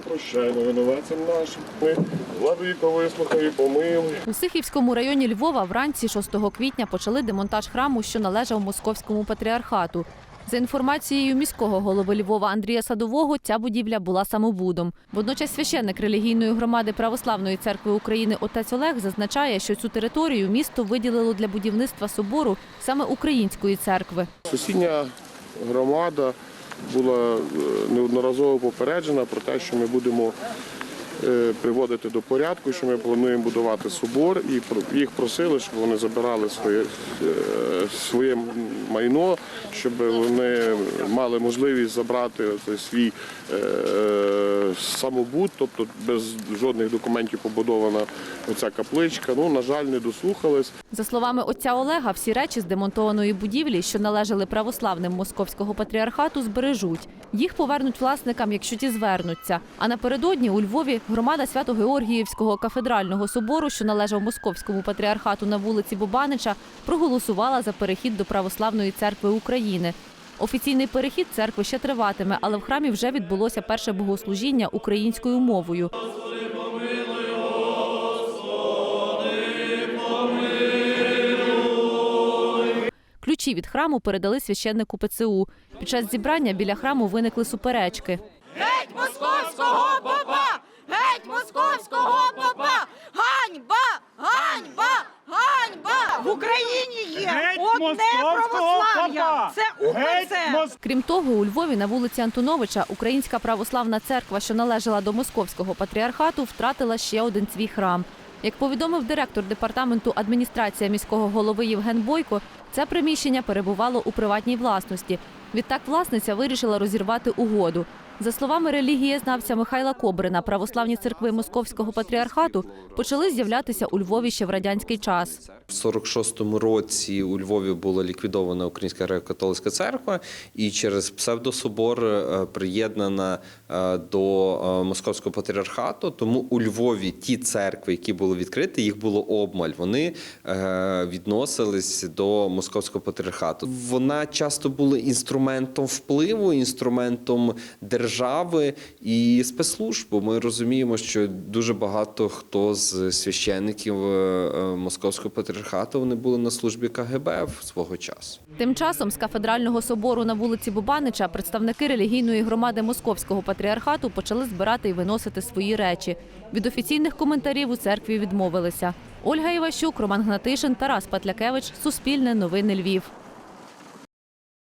прощаємо винуватцям нашим. Ми, владико, вислухай і помилуй. У Сихівському районі Львова вранці 6 квітня почали демонтаж храму, що належав московському патріархату. За інформацією міського голови Львова Андрія Садового, ця будівля була самобудом. Водночас священник релігійної громади Православної церкви України отець Олег зазначає, що цю територію місто виділило для будівництва собору саме української церкви. Сусідня громада була е, неодноразово попереджена про те, що ми будемо приводити до порядку, що ми плануємо будувати собор, і їх просили, щоб вони забирали своє, е, своє майно, щоб вони мали можливість забрати свій е, самобут, тобто без жодних документів побудована оця капличка. Ну, на жаль, не дослухались. За словами отця Олега, всі речі з демонтованої будівлі, що належали православним московського патріархату, збережуть. Їх повернуть власникам, якщо ті звернуться. А напередодні у Львові громада Свято-Георгіївського кафедрального собору, що належав московському патріархату на вулиці Бубанича, проголосувала за перехід до православної церкви України. Офіційний перехід церкви ще триватиме, але в храмі вже відбулося перше богослужіння українською мовою. Ключі від храму передали священнику ПЦУ. Під час зібрання біля храму виникли суперечки. Геть московського православ'я. Це УПЦ. Крім того, у Львові на вулиці Антоновича Українська православна церква, що належала до московського патріархату, втратила ще один свій храм. Як повідомив директор департаменту адміністрація міського голови Євген Бойко, це приміщення перебувало у приватній власності. Відтак власниця вирішила розірвати угоду. За словами релігієзнавця Михайла Кобрина, православні церкви московського патріархату почали з'являтися у Львові ще в радянський час. В 46-му році у Львові була ліквідована Українська греко-католицька церква, і через псевдособор е, приєднана е, до е, Московського патріархату. Тому у Львові ті церкви, які були відкриті, їх було обмаль. Вони відносились до Московського патріархату. Вона часто була інструментом впливу, інструментом держави і спецслужб. Бо ми розуміємо, що дуже багато хто з священників е, е, Московського патріархату вони були на службі КГБ в свого часу. Тим часом з кафедрального собору на вулиці Бубанича представники релігійної громади Московського патріархату почали збирати і виносити свої речі. Від офіційних коментарів у церкві відмовилися. Ольга Іващук, Роман Гнатишин, Тарас Патлякевич, Суспільне новини Львів.